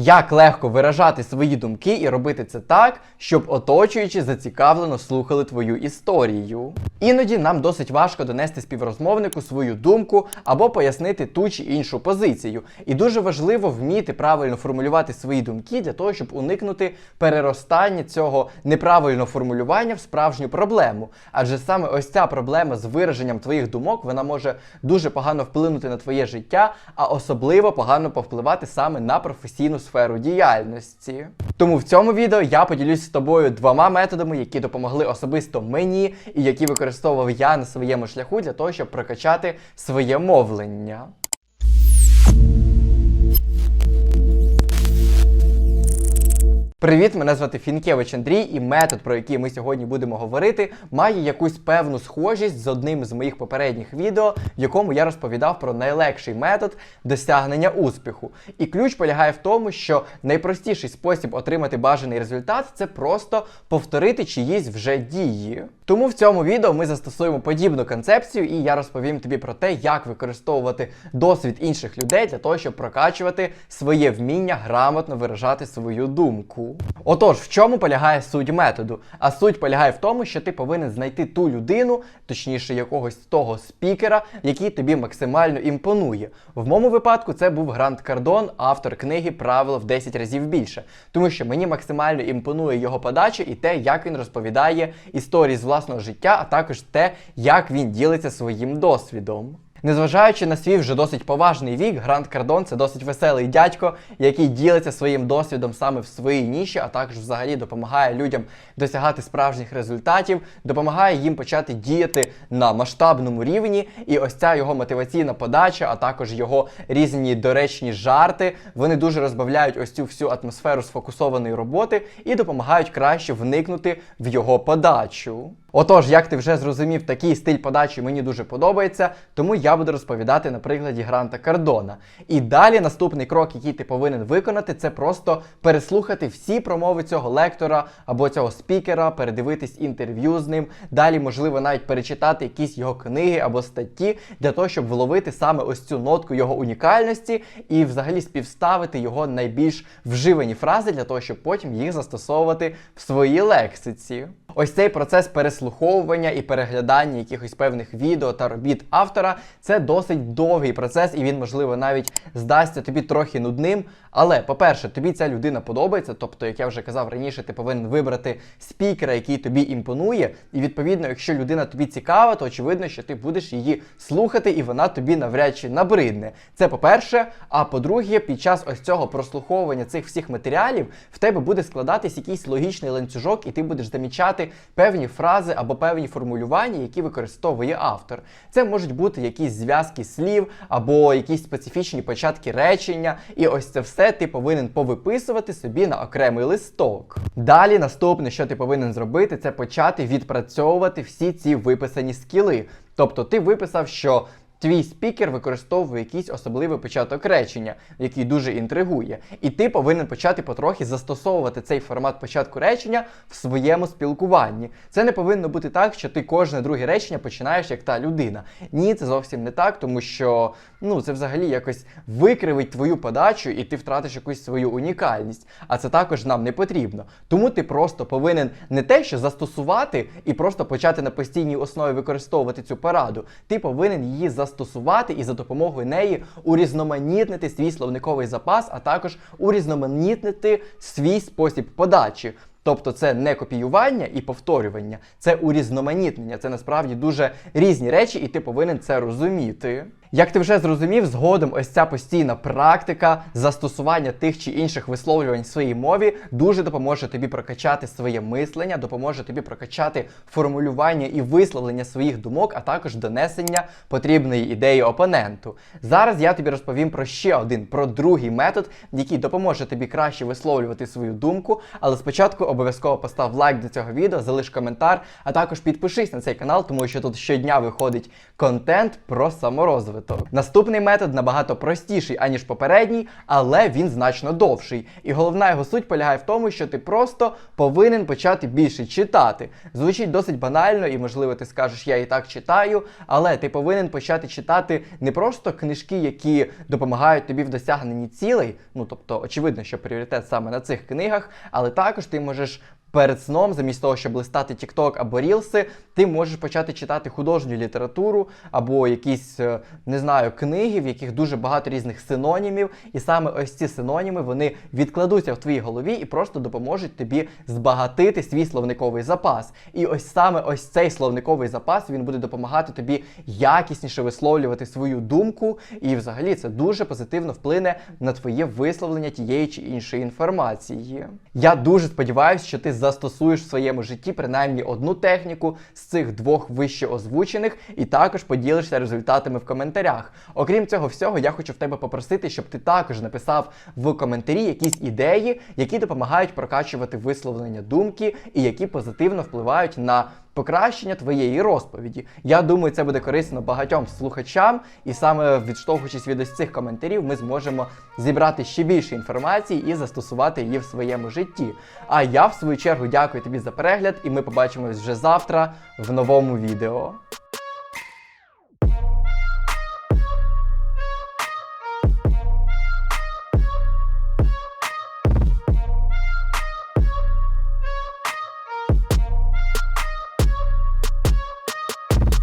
Як легко виражати свої думки і робити це так, щоб оточуючи зацікавлено слухали твою історію. Іноді нам досить важко донести співрозмовнику свою думку або пояснити ту чи іншу позицію. І дуже важливо вміти правильно формулювати свої думки для того, щоб уникнути переростання цього неправильного формулювання в справжню проблему. Адже саме ось ця проблема з вираженням твоїх думок вона може дуже погано вплинути на твоє життя, а особливо погано повпливати саме на професійну сферу діяльності. Тому в цьому відео я поділюсь з тобою двома методами, які допомогли особисто мені і які використовував я на своєму шляху для того, щоб прокачати своє мовлення. Привіт, мене звати Фінкевич Андрій, і метод, про який ми сьогодні будемо говорити, має якусь певну схожість з одним з моїх попередніх відео, в якому я розповідав про найлегший метод досягнення успіху. І ключ полягає в тому, що найпростіший спосіб отримати бажаний результат це просто повторити чиїсь вже дії. Тому в цьому відео ми застосуємо подібну концепцію, і я розповім тобі про те, як використовувати досвід інших людей для того, щоб прокачувати своє вміння грамотно виражати свою думку. Отож, в чому полягає суть методу? А суть полягає в тому, що ти повинен знайти ту людину, точніше, якогось того спікера, який тобі максимально імпонує. В моєму випадку це був Грант Кардон, автор книги Правило в 10 разів більше, тому що мені максимально імпонує його подача і те, як він розповідає історії з власного життя, а також те, як він ділиться своїм досвідом. Незважаючи на свій вже досить поважний вік, Грант Кардон це досить веселий дядько, який ділиться своїм досвідом саме в своїй ніші, а також взагалі допомагає людям досягати справжніх результатів, допомагає їм почати діяти на масштабному рівні. І ось ця його мотиваційна подача, а також його різні доречні жарти, вони дуже розбавляють ось цю всю атмосферу сфокусованої роботи і допомагають краще вникнути в його подачу. Отож, як ти вже зрозумів, такий стиль подачі мені дуже подобається, тому я буду розповідати на прикладі Гранта Кардона. І далі наступний крок, який ти повинен виконати, це просто переслухати всі промови цього лектора або цього спікера, передивитись інтерв'ю з ним. Далі, можливо, навіть перечитати якісь його книги або статті для того, щоб вловити саме ось цю нотку його унікальності і взагалі співставити його найбільш вживані фрази для того, щоб потім їх застосовувати в своїй лексиці. Ось цей процес переслуховування і переглядання якихось певних відео та робіт автора це досить довгий процес, і він, можливо, навіть здасться тобі трохи нудним. Але, по-перше, тобі ця людина подобається, тобто, як я вже казав раніше, ти повинен вибрати спікера, який тобі імпонує. І відповідно, якщо людина тобі цікава, то очевидно, що ти будеш її слухати, і вона тобі навряд чи набридне. Це по-перше. А по-друге, під час ось цього прослуховування цих всіх матеріалів в тебе буде складатись якийсь логічний ланцюжок, і ти будеш замічати певні фрази або певні формулювання, які використовує автор. Це можуть бути якісь зв'язки слів або якісь специфічні початки речення, і ось це все ти повинен повиписувати собі на окремий листок. Далі наступне, що ти повинен зробити, це почати відпрацьовувати всі ці виписані скіли. Тобто ти виписав, що Твій спікер використовує якийсь особливий початок речення, який дуже інтригує, і ти повинен почати потрохи застосовувати цей формат початку речення в своєму спілкуванні. Це не повинно бути так, що ти кожне друге речення починаєш як та людина. Ні, це зовсім не так, тому що ну це взагалі якось викривить твою подачу, і ти втратиш якусь свою унікальність. А це також нам не потрібно. Тому ти просто повинен не те, що застосувати і просто почати на постійній основі використовувати цю пораду. Ти повинен її застосувати застосувати і за допомогою неї урізноманітнити свій словниковий запас, а також урізноманітнити свій спосіб подачі. Тобто це не копіювання і повторювання, це урізноманітнення. Це насправді дуже різні речі, і ти повинен це розуміти. Як ти вже зрозумів, згодом ось ця постійна практика застосування тих чи інших висловлювань в своїй мові дуже допоможе тобі прокачати своє мислення, допоможе тобі прокачати формулювання і висловлення своїх думок, а також донесення потрібної ідеї опоненту. Зараз я тобі розповім про ще один, про другий метод, який допоможе тобі краще висловлювати свою думку. Але спочатку обов'язково постав лайк до цього відео, залиш коментар, а також підпишись на цей канал, тому що тут щодня виходить контент про саморозвиток. Розвиток. Наступний метод набагато простіший, аніж попередній, але він значно довший. І головна його суть полягає в тому, що ти просто повинен почати більше читати. Звучить досить банально, і можливо ти скажеш, я і так читаю, але ти повинен почати читати не просто книжки, які допомагають тобі в досягненні цілей. Ну тобто, очевидно, що пріоритет саме на цих книгах, але також ти можеш. Перед сном, замість того, щоб листати TikTok або Рілси, ти можеш почати читати художню літературу або якісь, е, не знаю, книги, в яких дуже багато різних синонімів. І саме ось ці синоніми вони відкладуться в твоїй голові і просто допоможуть тобі збагатити свій словниковий запас. І ось саме ось цей словниковий запас він буде допомагати тобі якісніше висловлювати свою думку, і взагалі це дуже позитивно вплине на твоє висловлення тієї чи іншої інформації. Я дуже сподіваюся, що ти застосуєш в своєму житті принаймні одну техніку з цих двох вище озвучених, і також поділишся результатами в коментарях. Окрім цього всього, я хочу в тебе попросити, щоб ти також написав в коментарі якісь ідеї, які допомагають прокачувати висловлення думки і які позитивно впливають на покращення твоєї розповіді. Я думаю, це буде корисно багатьом слухачам, і саме відштовхуючись від ось цих коментарів, ми зможемо зібрати ще більше інформації і застосувати її в своєму житті. А я, в свою чергу, дякую тобі за перегляд, і ми побачимось вже завтра в новому відео.